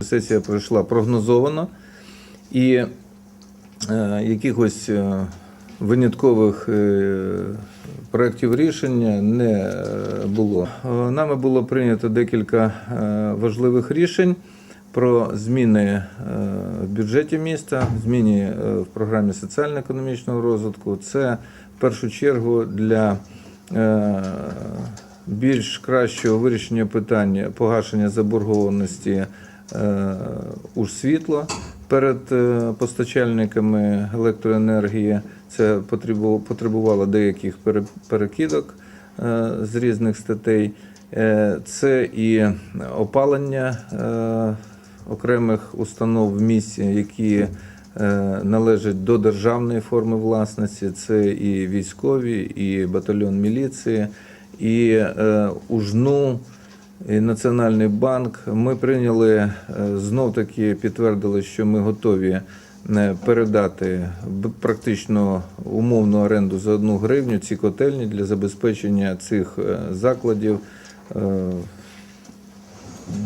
Сесія пройшла прогнозовано і е, якихось е, виняткових е, проєктів рішення не е, було. Е, Нами було прийнято декілька е, важливих рішень про зміни е, в бюджеті міста, зміни в програмі соціально-економічного розвитку. Це в першу чергу для е, більш кращого вирішення питання погашення заборгованості е, у світло перед е, постачальниками електроенергії. Це потребувало деяких пере- перекидок з різних статей. Це і опалення окремих установ в місті, які належать до державної форми власності. Це і військові, і батальйон міліції, і е, УЖНУ, і Національний банк. Ми прийняли знов таки підтвердили, що ми готові е, передати практично умовну оренду за одну гривню ці котельні для забезпечення цих е, закладів.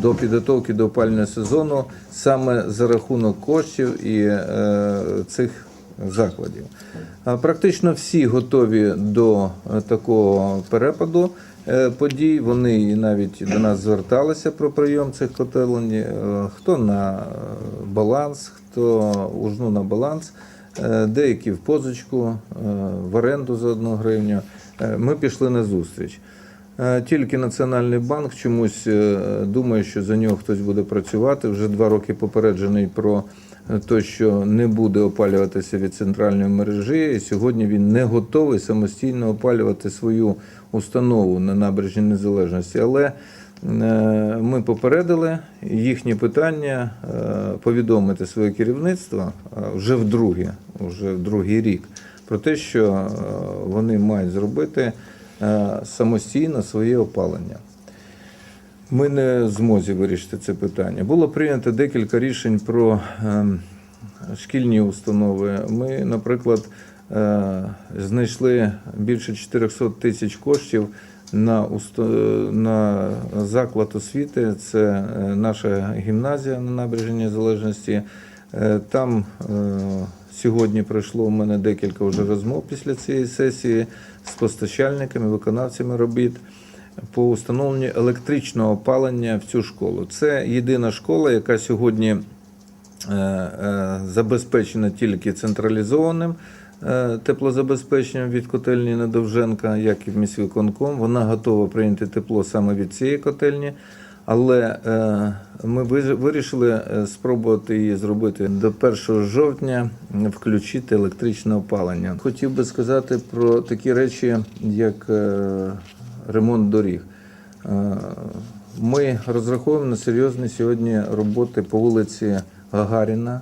До підготовки до опалювального сезону саме за рахунок коштів і е, цих закладів. Практично всі готові до е, такого перепаду е, подій. Вони і навіть до нас зверталися про прийом цих котелень. Е, Хто на баланс, хто ужну на баланс, деякі в позичку, в оренду за одну гривню. Ми пішли на зустріч. Е, Тільки Національний банк чомусь е, думає, що за нього хтось буде працювати. Вже два роки попереджений про те, що не буде опалюватися від центральної мережі. І сьогодні він не готовий самостійно опалювати свою установу на набережній незалежності. Але е, ми попередили їхні питання е, повідомити своє керівництво е, вже вдруге, вже в другий рік, про те, що е, вони мають зробити е, самостійно своє опалення. Ми не змозі вирішити це питання. Було прийнято декілька рішень про ем, шкільні установи. Ми, наприклад, е, знайшли більше 400 тисяч коштів на, усто- на заклад освіти. Це е, наша гімназія на набережній Незалежності. Е, Там е, сьогодні пройшло у мене декілька вже розмов після цієї сесії з постачальниками, виконавцями робіт по установленню електричного опалення в цю школу. Це єдина школа, яка сьогодні е, е, забезпечена тільки централізованим е, теплозабезпеченням від котельні Недовженка, як і в міськвиконком. Вона готова прийняти тепло саме від цієї котельні. Але е, ми вирішили е, спробувати її зробити до 1 жовтня, включити електричне опалення. Хотів би сказати про такі речі, як е, ремонт доріг. Ми розраховуємо на серйозні сьогодні роботи по вулиці Гагаріна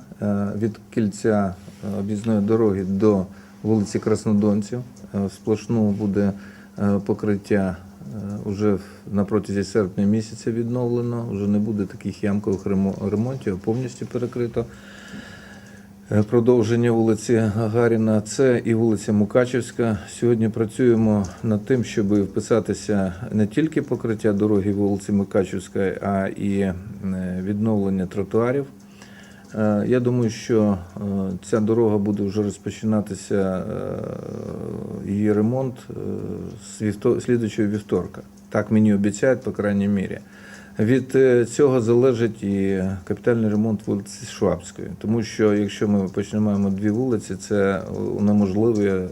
від кільця об'їзної дороги до вулиці Краснодонців. Сплошну буде покриття вже на протязі серпня місяця відновлено. Вже не буде таких ямкових ремонтів, повністю перекрито. Е, Продовження вулиці Гагаріна, це і вулиця Мукачівська. Сьогодні працюємо над тим, щоб вписатися не тільки покриття дороги вулиці Мукачівська, а і е, відновлення тротуарів. Е, Я думаю, що ця дорога буде вже розпочинатися її ремонт з слідуючого вівторка. Так мені обіцяють, по крайній мірі. Від е, цього залежить і капітальний ремонт вулиці Швабської, тому що якщо ми почнемо дві вулиці, це унеможливує е,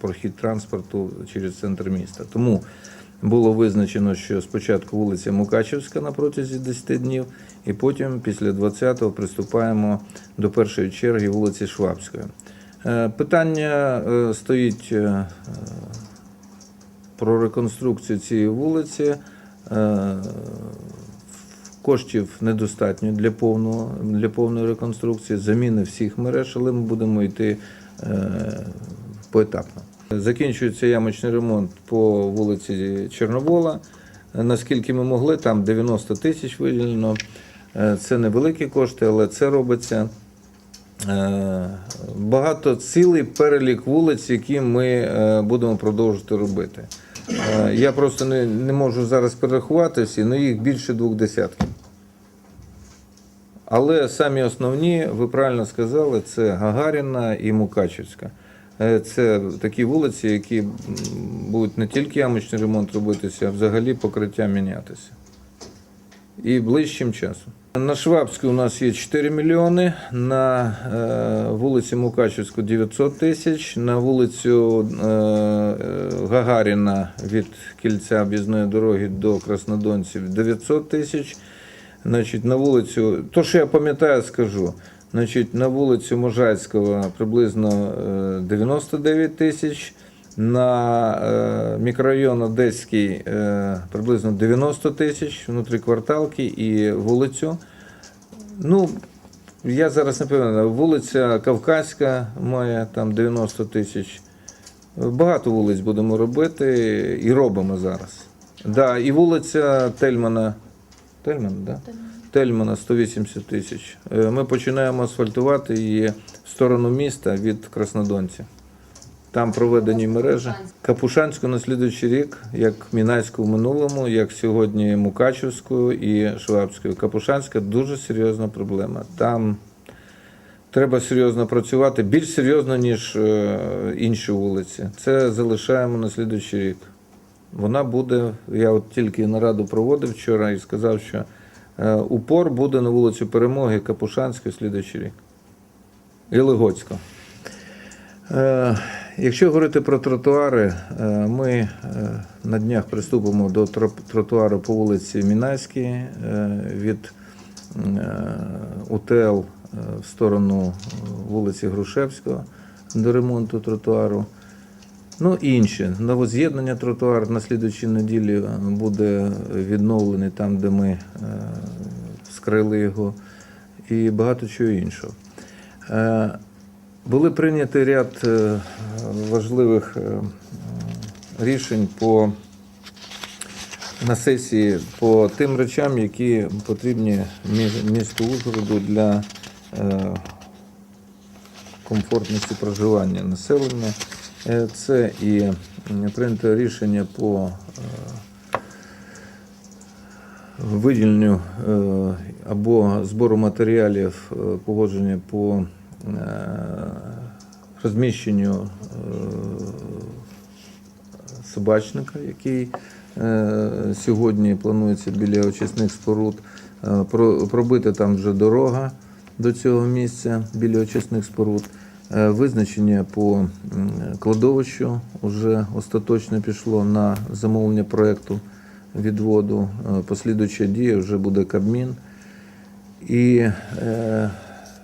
прохід транспорту через центр міста. Тому було визначено, що спочатку вулиця Мукачівська на протязі 10 днів, і потім, після 20-го, приступаємо до першої черги вулиці Швабської. Е, Питання стоїть про реконструкцію цієї вулиці. Е, Коштів недостатньо для повного для повної реконструкції, заміни всіх мереж, але ми будемо йти е, поетапно. Закінчується ямочний ремонт по вулиці Чорновола. Наскільки ми могли, там 90 тисяч виділено. Е, Це невеликі кошти, але це робиться. е, багато цілий перелік вулиць, які ми е, будемо продовжувати робити. Е, Я просто не, не можу зараз перерахувати всі, але їх більше двох десятків. Але самі основні, ви правильно сказали, це Гагаріна і Мукачівська. Е, Це такі вулиці, які будуть не тільки ямочний ремонт робитися, а взагалі покриття мінятися. І ближчим часом. На Швабську у нас є 4 мільйони, на е, вулиці Мукачівську 900 тисяч, на вулицю е, е, Гагаріна від кільця об'їзної дороги до Краснодонців 900 тисяч. Значить, на вулицю, то, що я пам'ятаю, скажу. Значить, на вулицю Можайського приблизно е, 99 тисяч, на е, мікрорайон Одеський е, приблизно 90 тисяч, внутрі кварталки і вулицю. Ну, я зараз не певний, вулиця Кавказька має там 90 тисяч. Багато вулиць будемо робити і робимо зараз. Да, і вулиця Тельмана. Тельмана, да? Тельмана 180 тисяч. Е, Ми починаємо асфальтувати її в сторону міста від Краснодонця. Там проведені мережі. Капушанську на слідуючий рік, як Мінайську в минулому, як сьогодні Мукачівську і Швабську. Капушанська дуже серйозна проблема. Там треба серйозно працювати, більш серйозно, ніж е, інші вулиці. Це залишаємо на слідуючий рік. Вона буде, я от тільки нараду проводив вчора і сказав, що е, упор буде на вулицю Перемоги Капушанської слідуючий рік. І Легоцька. Якщо говорити про тротуари, е, ми е, на днях приступимо до тротуару по вулиці Мінайській е, від УТЛ в сторону вулиці Грушевського до ремонту тротуару. Ну і інші. Новоз'єднання тротуар на слідуючій неділі буде відновлений там, де ми скрили його, і багато чого іншого. Були прийняті ряд е, важливих е, рішень по, на сесії по тим речам, які потрібні мі- місту Ужгороду для е, комфортності проживання населення. Це і прийнято рішення по виділенню або збору матеріалів погодження по розміщенню е, собачника, який е, сьогодні планується біля очисних споруд. Е, Пробита там вже дорога до цього місця біля очисних споруд. Е, Визначення по кладовищу вже остаточно пішло на замовлення проєкту відводу. Е, Послідуюча дія вже буде Кабмін. І е,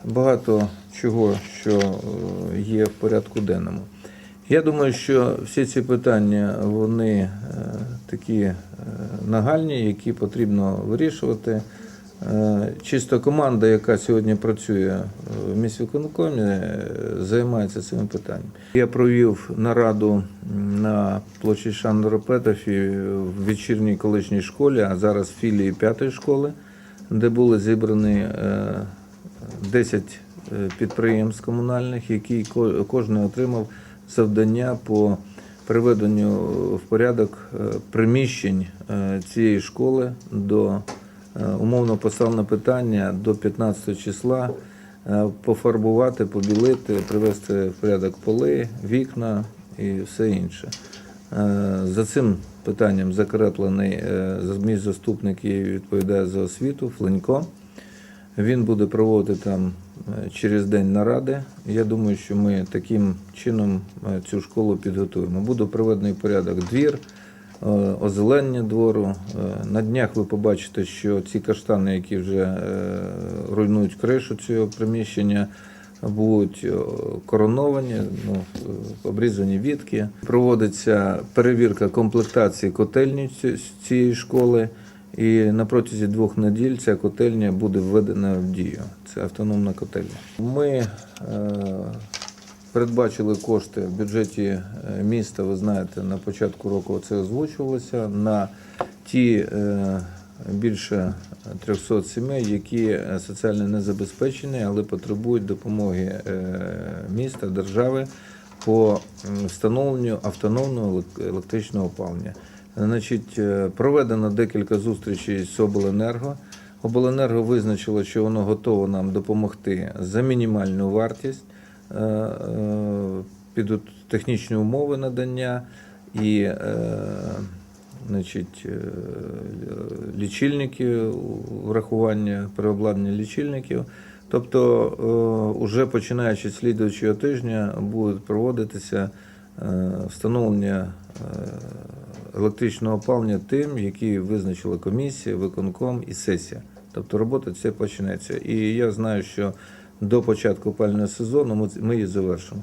багато чого, що е, є в порядку денному. Я думаю, що всі ці питання вони е, такі е, нагальні, які потрібно вирішувати. Чисто команда, яка сьогодні працює в міськвиконкомі, е, займається цими питаннями. Я провів нараду на площі Шандора Петофі в вечірній колишній школі, а зараз філії п'ятої школи, де були зібрані 10 е, підприємств комунальних, які кожен отримав завдання по приведенню в порядок е, приміщень е, цієї школи до е, умовно поставлене питання до 15 числа е, пофарбувати, побілити, привести в порядок поли, вікна і все інше. Е, За цим питанням закреплений е, мій заступник, який відповідає за освіту, Фленько. Він буде проводити там е, через день наради. Я думаю, що ми таким чином е, цю школу підготуємо. Буде проведений порядок двір, е, озеленення двору. На днях ви побачите, що ці каштани, які вже руйнують кришу цього приміщення, будуть короновані, ну, обрізані вітки. Проводиться перевірка комплектації котельні ці- цієї школи. І на протязі двох неділь ця котельня буде введена в дію. Це автономна котельня. Ми е, передбачили кошти в бюджеті е, міста. Ви знаєте, на початку року це озвучувалося на ті е, більше 300 сімей, які соціально не забезпечені, але потребують допомоги міста, держави по встановленню автономного електричного опалення. Значить, е, проведено декілька зустрічей з обленерго. Обленерго визначило, що воно готово нам допомогти за мінімальну вартість е, е, під технічні умови надання і значить, лічильники, врахування переобладнання лічильників. Тобто, е, уже починаючи з слідуючого тижня буде проводитися встановлення електричного опалення тим, які визначила комісія, виконком і сесія. Тобто робота це почнеться. І я знаю, що до початку опального сезону ми- її завершимо.